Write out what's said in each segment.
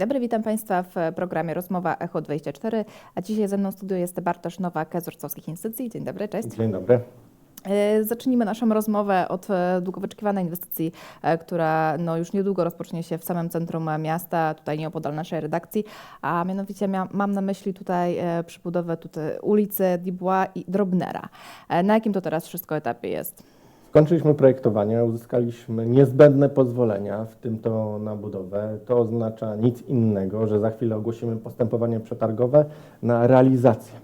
dobry, witam Państwa w programie Rozmowa Echo 24, a dzisiaj ze mną w studiu jest Bartosz Nowak z Wrocławskich Instytucji. Dzień dobry, cześć. Dzień dobry. E, Zacznijmy naszą rozmowę od e, długo wyczekiwanej inwestycji, e, która no, już niedługo rozpocznie się w samym centrum miasta, tutaj nieopodal naszej redakcji, a mianowicie mia- mam na myśli tutaj przybudowę tutaj ulicy Dubois i Drobnera. Na jakim to teraz wszystko etapie jest? Skończyliśmy projektowanie, uzyskaliśmy niezbędne pozwolenia, w tym to na budowę. To oznacza nic innego, że za chwilę ogłosimy postępowanie przetargowe na realizację.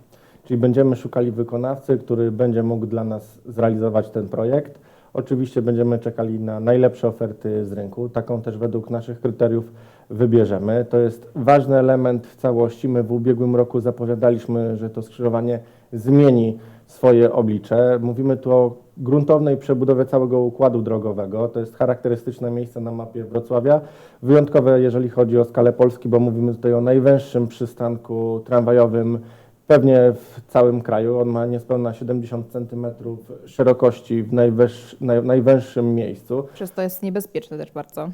Czyli będziemy szukali wykonawcy, który będzie mógł dla nas zrealizować ten projekt. Oczywiście będziemy czekali na najlepsze oferty z rynku. Taką też według naszych kryteriów wybierzemy. To jest ważny element w całości. My w ubiegłym roku zapowiadaliśmy, że to skrzyżowanie zmieni swoje oblicze. Mówimy tu o gruntownej przebudowie całego układu drogowego. To jest charakterystyczne miejsce na mapie Wrocławia. Wyjątkowe, jeżeli chodzi o skalę Polski, bo mówimy tutaj o najwęższym przystanku tramwajowym pewnie w całym kraju. On ma niespełna 70 cm szerokości w najwęższym miejscu. Przez to jest niebezpieczne też bardzo.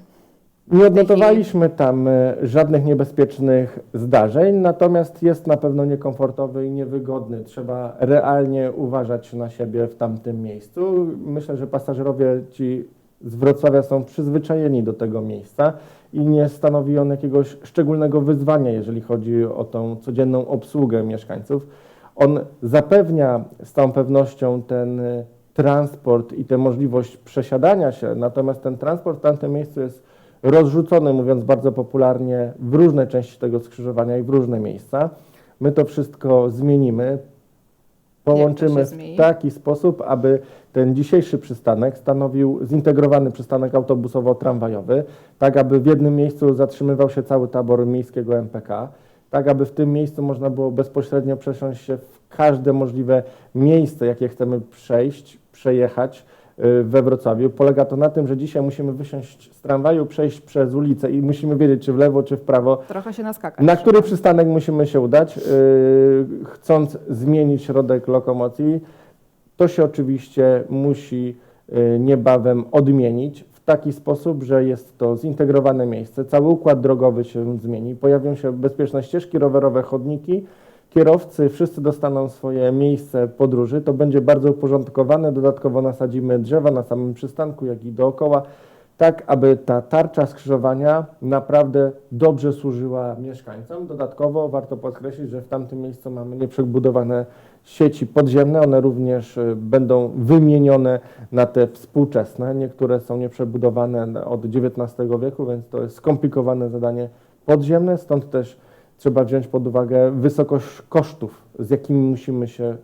Nie odnotowaliśmy tam e, żadnych niebezpiecznych zdarzeń, natomiast jest na pewno niekomfortowy i niewygodny. Trzeba realnie uważać na siebie w tamtym miejscu. Myślę, że pasażerowie ci z Wrocławia są przyzwyczajeni do tego miejsca i nie stanowi on jakiegoś szczególnego wyzwania, jeżeli chodzi o tą codzienną obsługę mieszkańców. On zapewnia z całą pewnością ten e, transport i tę możliwość przesiadania się, natomiast ten transport w tamtym miejscu jest rozrzucony, mówiąc bardzo popularnie, w różne części tego skrzyżowania i w różne miejsca. My to wszystko zmienimy, połączymy w taki sposób, aby ten dzisiejszy przystanek stanowił zintegrowany przystanek autobusowo-tramwajowy, tak aby w jednym miejscu zatrzymywał się cały tabor miejskiego MPK, tak aby w tym miejscu można było bezpośrednio przesiąść się w każde możliwe miejsce, jakie chcemy przejść, przejechać we Wrocławiu. Polega to na tym, że dzisiaj musimy wysiąść z tramwaju, przejść przez ulicę i musimy wiedzieć, czy w lewo, czy w prawo, Trochę się naskakać. na który przystanek musimy się udać, yy, chcąc zmienić środek lokomocji. To się oczywiście musi yy, niebawem odmienić w taki sposób, że jest to zintegrowane miejsce, cały układ drogowy się zmieni, pojawią się bezpieczne ścieżki rowerowe, chodniki, kierowcy wszyscy dostaną swoje miejsce podróży, to będzie bardzo uporządkowane, dodatkowo nasadzimy drzewa na samym przystanku, jak i dookoła, tak aby ta tarcza skrzyżowania naprawdę dobrze służyła mieszkańcom. Dodatkowo warto podkreślić, że w tamtym miejscu mamy nieprzebudowane sieci podziemne, one również y, będą wymienione na te współczesne. Niektóre są nieprzebudowane od XIX wieku, więc to jest skomplikowane zadanie podziemne, stąd też trzeba wziąć pod uwagę wysokość kosztów, z jakimi musimy się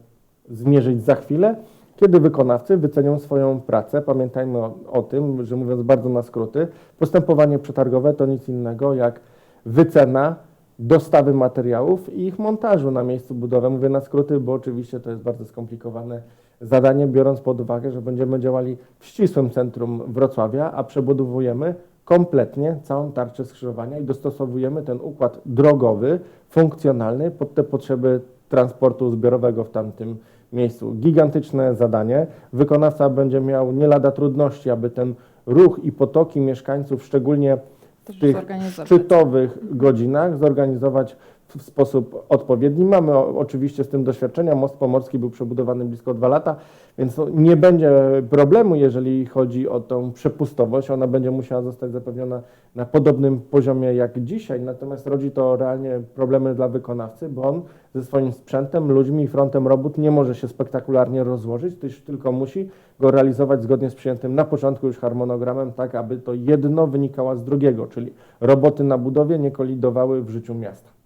zmierzyć za chwilę, kiedy wykonawcy wycenią swoją pracę. Pamiętajmy o, o tym, że mówiąc bardzo na skróty, postępowanie przetargowe to nic innego jak wycena dostawy materiałów i ich montażu na miejscu budowy. Mówię na skróty, bo oczywiście to jest bardzo skomplikowane zadanie, biorąc pod uwagę, że będziemy działali w ścisłym centrum Wrocławia, a przebudowujemy kompletnie całą tarczę skrzyżowania i dostosowujemy ten układ drogowy, funkcjonalny pod te potrzeby transportu zbiorowego w tamtym miejscu. Gigantyczne zadanie. Wykonawca będzie miał nie lada trudności, aby ten ruch i potoki mieszkańców, szczególnie w tych szczytowych godzinach zorganizować w sposób odpowiedni. Mamy oczywiście z tym doświadczenia. Most Pomorski był przebudowany blisko dwa lata, więc no, nie będzie problemu, jeżeli chodzi o tą przepustowość. Ona będzie musiała zostać zapewniona na podobnym poziomie jak dzisiaj, natomiast rodzi to realnie problemy dla wykonawcy, bo on ze swoim sprzętem, ludźmi i frontem robót nie może się spektakularnie rozłożyć, tylko musi go realizować zgodnie z przyjętym na początku już harmonogramem, tak aby to jedno wynikało z drugiego, czyli roboty na budowie nie kolidowały w życiu miasta.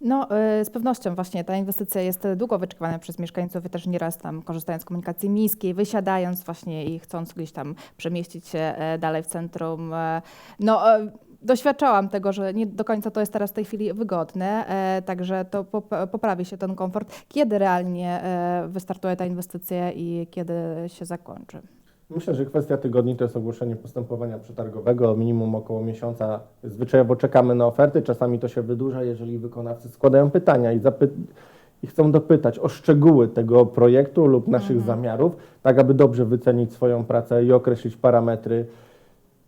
No, y, z pewnością właśnie ta inwestycja jest długo wyczekiwana przez mieszkańców i też nieraz tam korzystając z komunikacji miejskiej, wysiadając właśnie i chcąc gdzieś tam przemieścić się e, dalej w centrum. e, No, e, doświadczałam tego, że nie do końca to jest teraz w tej chwili wygodne, także to pop- poprawi się ten komfort. Kiedy realnie wystartuje ta inwestycja i kiedy się zakończy? Myślę, że kwestia tygodni to jest ogłoszenie postępowania przetargowego, minimum około miesiąca. Zwyczajowo czekamy na oferty, czasami to się wydłuża, jeżeli wykonawcy składają pytania i, i chcą dopytać o szczegóły tego projektu lub naszych zamiarów, tak aby dobrze wycenić swoją pracę i określić parametry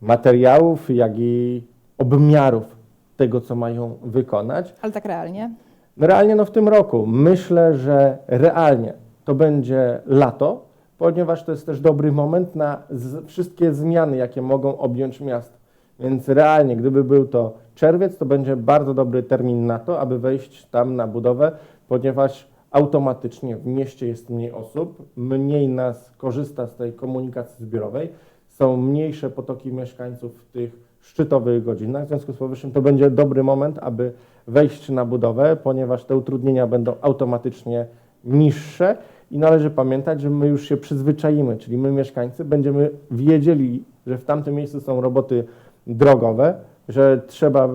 materiałów, jak i obmiarów tego, co mają wykonać. Ale tak realnie? Realnie no w tym roku myślę, że realnie to będzie lato, ponieważ to jest też dobry moment na wszystkie zmiany, jakie mogą objąć miasto. Więc realnie, gdyby był to czerwiec, to będzie bardzo dobry termin na to, aby wejść tam na budowę, ponieważ automatycznie w mieście jest mniej osób, mniej nas korzysta z tej komunikacji zbiorowej, są mniejsze potoki mieszkańców w tych szczytowych godzinach. W związku z powyższym to będzie dobry moment, aby wejść na budowę, ponieważ te utrudnienia będą automatycznie niższe i należy pamiętać, że my już się przyzwyczaimy, czyli my mieszkańcy będziemy wiedzieli, że w tamtym miejscu są roboty drogowe, że trzeba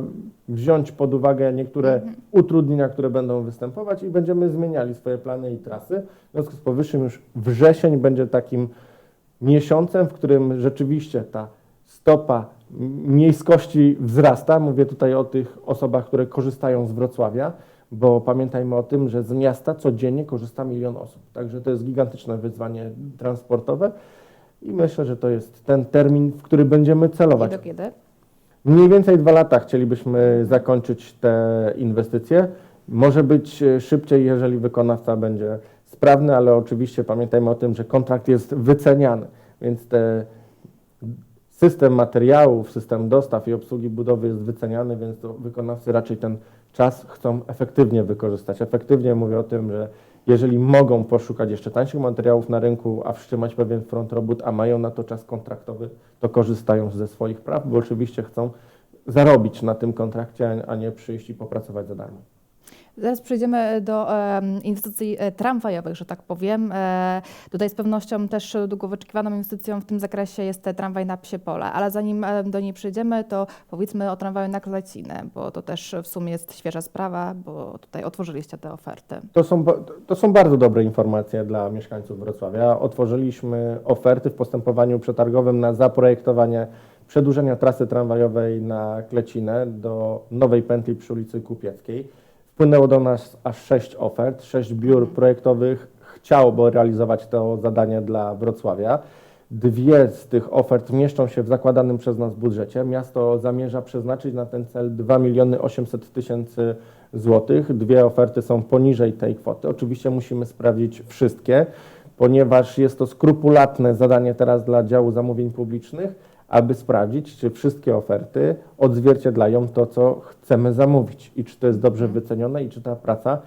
wziąć pod uwagę niektóre utrudnienia, które będą występować i będziemy zmieniali swoje plany i trasy. W związku z powyższym już wrzesień będzie takim miesiącem, w którym rzeczywiście ta stopa miejskości wzrasta. Mówię tutaj o tych osobach, które korzystają z Wrocławia, bo pamiętajmy o tym, że z miasta codziennie korzysta milion osób. Także to jest gigantyczne wyzwanie transportowe i myślę, że to jest ten termin, w który będziemy I celować. do kiedy? Mniej więcej dwa lata chcielibyśmy zakończyć te inwestycje. Może być e, szybciej, jeżeli wykonawca będzie sprawny, ale oczywiście pamiętajmy o tym, że kontrakt jest wyceniany, więc te system materiałów, system dostaw i obsługi budowy jest wyceniany, więc to wykonawcy raczej ten czas chcą efektywnie wykorzystać. Efektywnie mówię o tym, że jeżeli mogą poszukać jeszcze tańszych materiałów na rynku, a wstrzymać pewien front robót, a mają na to czas kontraktowy, to korzystają ze swoich praw, bo oczywiście chcą zarobić na tym kontrakcie, a nie przyjść i popracować za darmo. Zaraz przejdziemy do inwestycji e, tramwajowych, że tak powiem. E, tutaj z pewnością też długo wyczekiwaną inwestycją w tym zakresie jest te tramwaj na Psie Pole, ale zanim e, do niej przejdziemy, to powiedzmy o tramwaju na Klecinę, bo to też w sumie jest świeża sprawa, bo tutaj otworzyliście te oferty. To są, to są bardzo dobre informacje dla mieszkańców Wrocławia. Otworzyliśmy oferty w postępowaniu przetargowym na zaprojektowanie przedłużenia trasy tramwajowej na Klecinę do nowej pętli przy ulicy Kupieckiej. Wpłynęło do nas aż sześć ofert, sześć biur projektowych chciałoby realizować to zadanie dla Wrocławia. Dwie z tych ofert mieszczą się w zakładanym przez nas budżecie. Miasto zamierza przeznaczyć na ten cel 2 miliony 800 tysięcy złotych. Dwie oferty są poniżej tej kwoty. Oczywiście musimy sprawdzić wszystkie, ponieważ jest to skrupulatne zadanie teraz dla działu zamówień publicznych, aby sprawdzić, czy wszystkie oferty odzwierciedlają to, co chcemy zamówić i czy to jest dobrze wycenione i czy ta praca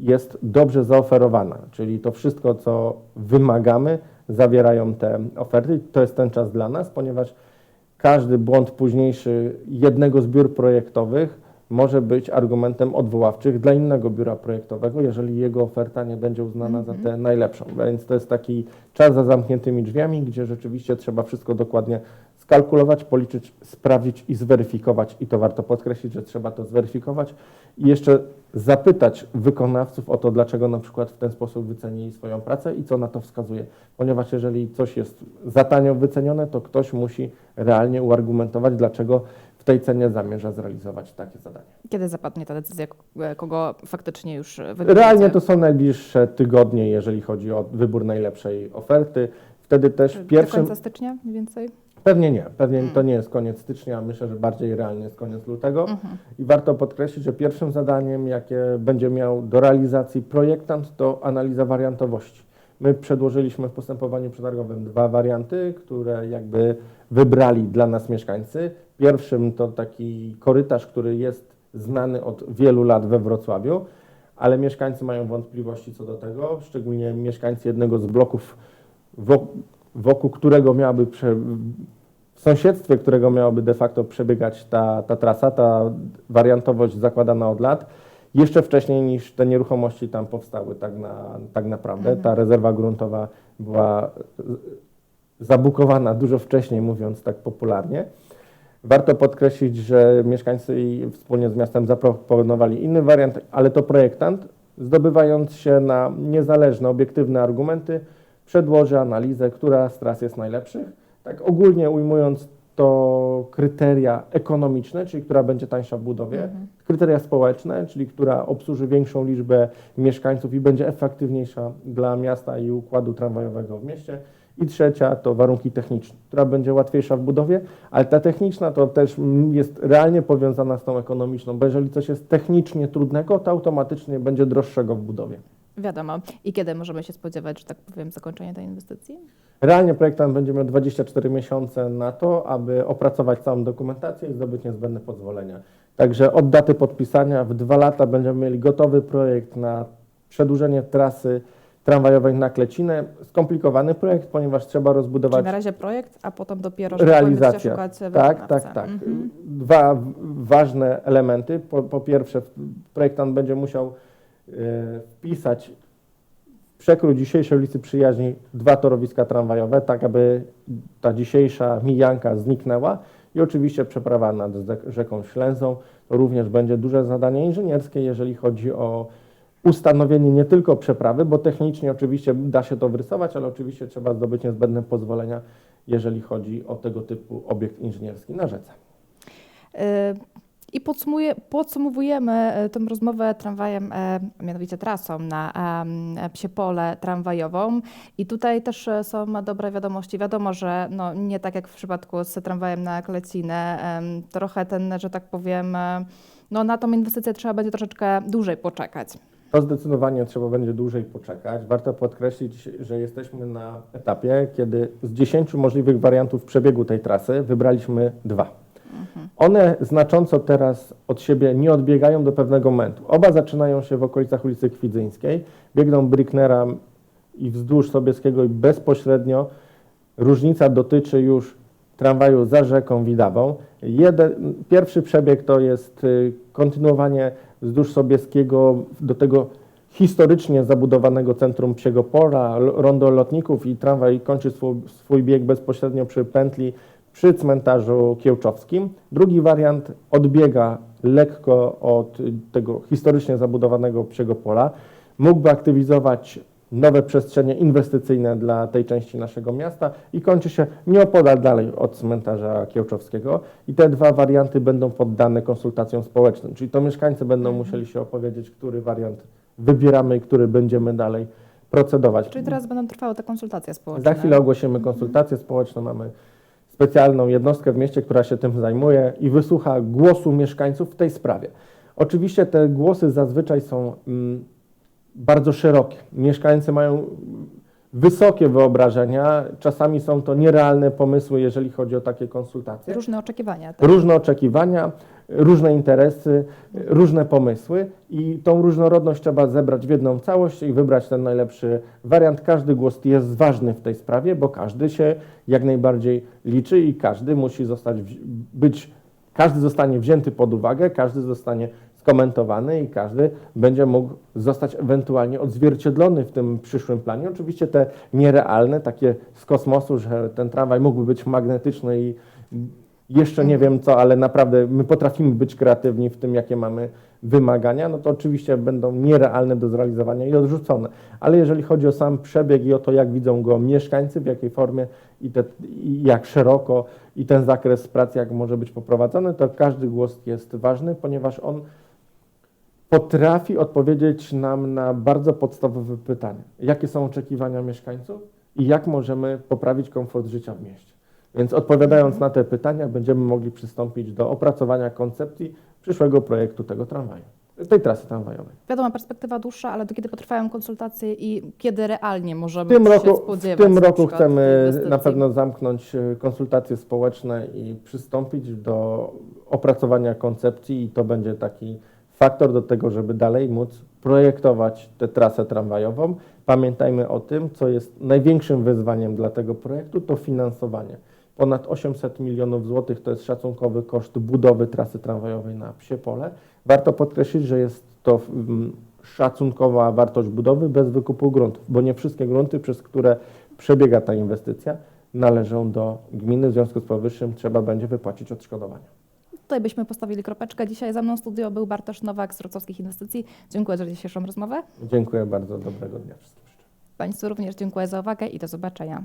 jest dobrze zaoferowana. Czyli to wszystko, co wymagamy, zawierają te oferty. To jest ten czas dla nas, ponieważ każdy błąd późniejszy jednego z biur projektowych może być argumentem odwoławczych dla innego biura projektowego, jeżeli jego oferta nie będzie uznana za tę najlepszą. Więc to jest taki czas za zamkniętymi drzwiami, gdzie rzeczywiście trzeba wszystko dokładnie skalkulować, policzyć, sprawdzić i zweryfikować. I to warto podkreślić, że trzeba to zweryfikować i jeszcze zapytać wykonawców o to, dlaczego na przykład w ten sposób wycenili swoją pracę i co na to wskazuje. Ponieważ jeżeli coś jest za tanio wycenione, to ktoś musi realnie uargumentować, dlaczego w tej cenie zamierza zrealizować takie zadanie. Kiedy zapadnie ta decyzja, e, kogo faktycznie już e, wybierzecie? Realnie to są najbliższe tygodnie, jeżeli chodzi o wybór najlepszej oferty. Wtedy też w Do końca stycznia mniej więcej? Pewnie nie. Pewnie to nie jest koniec stycznia. Myślę, że bardziej realnie jest koniec lutego. I warto podkreślić, że pierwszym zadaniem, jakie będzie miał do realizacji projektant, to analiza wariantowości. My przedłożyliśmy w postępowaniu przetargowym dwa warianty, które jakby wybrali dla nas mieszkańcy. Pierwszym to taki korytarz, który jest znany od wielu lat we Wrocławiu, ale mieszkańcy mają wątpliwości co do tego, szczególnie mieszkańcy jednego z bloków, wo- wokół którego miałaby prze, sąsiedztwie, którego miałaby de facto przebiegać ta, ta trasa, ta wariantowość zakładana od lat, jeszcze wcześniej niż te nieruchomości tam powstały tak, na, tak naprawdę. Ta rezerwa gruntowa była zabukowana dużo wcześniej, mówiąc tak popularnie. Warto podkreślić, że mieszkańcy wspólnie z miastem zaproponowali inny wariant, ale to projektant, zdobywając się na niezależne, obiektywne argumenty, przedłoży analizę, która z tras jest najlepszych. Tak ogólnie ujmując to kryteria ekonomiczne, czyli która będzie tańsza w budowie, kryteria społeczne, czyli która obsłuży większą liczbę mieszkańców i będzie efektywniejsza dla miasta i układu tramwajowego w mieście I trzecia to warunki techniczne, która będzie łatwiejsza w budowie, ale ta techniczna to też jest realnie powiązana z tą ekonomiczną, bo jeżeli coś jest technicznie trudnego, to automatycznie będzie droższego w budowie. Wiadomo. I kiedy możemy się spodziewać, że tak powiem, zakończenia tej inwestycji? Realnie projektant będzie miał 24 miesiące na to, aby opracować całą dokumentację i zdobyć niezbędne pozwolenia. Także od daty podpisania w dwa lata będziemy mieli gotowy projekt na przedłużenie trasy tramwajowej na Klecinę. Skomplikowany projekt, ponieważ trzeba Czyli rozbudować na razie projekt, a potem dopiero tak realizacja. szukać Tak, tak, tak. Mhm. Dwa ważne elementy. Po, po pierwsze, projektant będzie musiał e, wpisać przekrój dzisiejszej ulicy Przyjaźni dwa torowiska tramwajowe, tak aby ta dzisiejsza mijanka zniknęła. I oczywiście przeprawa nad zek- rzeką Ślęzą również będzie duże zadanie inżynierskie, jeżeli chodzi o ustanowienie nie tylko przeprawy, bo technicznie oczywiście da się to wrysować, ale oczywiście trzeba zdobyć niezbędne pozwolenia, jeżeli chodzi o tego typu obiekt inżynierski na rzece. Y, I podsumowujemy y, tę rozmowę tramwajem, e, mianowicie trasą na Psie Pole tramwajową. I tutaj też e, są dobre wiadomości. Wiadomo, że no, nie tak jak w przypadku z tramwajem na Klecinę, trochę ten, że tak powiem, e, no, na tą inwestycję trzeba będzie troszeczkę dłużej poczekać. To zdecydowanie trzeba będzie dłużej poczekać. Warto podkreślić, że jesteśmy na etapie, kiedy z 10 możliwych wariantów przebiegu tej trasy wybraliśmy dwa. One znacząco teraz od siebie nie odbiegają do pewnego momentu. Oba zaczynają się w okolicach ulicy Kwidzyńskiej, biegną Bryknera i wzdłuż Sobieskiego i bezpośrednio różnica dotyczy już tramwaju za rzeką Widawą. Jeden, pierwszy przebieg to jest y, kontynuowanie wzdłuż Sobieskiego do tego historycznie zabudowanego centrum Psiego Pola, rondo lotników i tramwaj kończy swój, swój bieg bezpośrednio przy pętli przy cmentarzu kiełczowskim. Drugi wariant odbiega lekko od tego historycznie zabudowanego Psiego Pola. Mógłby aktywizować nowe przestrzenie inwestycyjne dla tej części naszego miasta i kończy się nieopodal dalej od cmentarza kiełczowskiego. I te dwa warianty będą poddane konsultacjom społecznym, czyli to mieszkańcy będą Mhm. musieli się opowiedzieć, który wariant wybieramy i który będziemy dalej procedować. Czyli teraz będą trwały te konsultacje społeczne. Za chwilę ogłosimy konsultacje społeczne. Mamy specjalną jednostkę w mieście, która się tym zajmuje i wysłucha głosu mieszkańców w tej sprawie. Oczywiście te głosy zazwyczaj są mm, bardzo szerokie. Mieszkańcy mają wysokie wyobrażenia, czasami są to nierealne pomysły, jeżeli chodzi o takie konsultacje. Różne oczekiwania. Tak? Różne oczekiwania, różne interesy, różne pomysły i tą różnorodność trzeba zebrać w jedną całość i wybrać ten najlepszy wariant. Każdy głos jest ważny w tej sprawie, bo każdy się jak najbardziej liczy i każdy musi zostać, być, każdy zostanie wzięty pod uwagę, każdy zostanie skomentowany i każdy będzie mógł zostać ewentualnie odzwierciedlony w tym przyszłym planie. Oczywiście te nierealne, takie z kosmosu, że ten tramwaj mógłby być magnetyczny i jeszcze nie wiem co, ale naprawdę my potrafimy być kreatywni w tym, jakie mamy wymagania, no to oczywiście będą nierealne do zrealizowania i odrzucone. Ale jeżeli chodzi o sam przebieg i o to, jak widzą go mieszkańcy, w jakiej formie i, te, i jak szeroko i ten zakres prac, jak może być poprowadzony, to każdy głos jest ważny, ponieważ on potrafi odpowiedzieć nam na bardzo podstawowe pytanie. Jakie są oczekiwania mieszkańców i jak możemy poprawić komfort życia w mieście? Więc odpowiadając na te pytania, będziemy mogli przystąpić do opracowania koncepcji przyszłego projektu tego tramwaju, tej trasy tramwajowej. Wiadomo, perspektywa dłuższa, ale do kiedy potrwają konsultacje i kiedy realnie W możemy tym się roku, w spodziewać tym na roku tej chcemy inwestycji? na pewno zamknąć e, konsultacje społeczne i przystąpić do opracowania koncepcji i to będzie taki faktor do tego, żeby dalej móc projektować tę trasę tramwajową. Pamiętajmy o tym, co jest największym wyzwaniem dla tego projektu, to finansowanie. Ponad 800 milionów złotych to jest szacunkowy koszt budowy trasy tramwajowej na Psie Pole. Warto podkreślić, że jest to mm, szacunkowa wartość budowy bez wykupu gruntów, bo nie wszystkie grunty, przez które przebiega ta inwestycja, należą do gminy. W związku z powyższym trzeba będzie wypłacić odszkodowania. Tutaj byśmy postawili kropeczkę. Dzisiaj za mną w studio był Bartosz Nowak z Wrocławskich Inwestycji. Dziękuję za dzisiejszą rozmowę. Dziękuję bardzo, dobrego dnia wszystkim. Państwu również dziękuję za uwagę i do zobaczenia.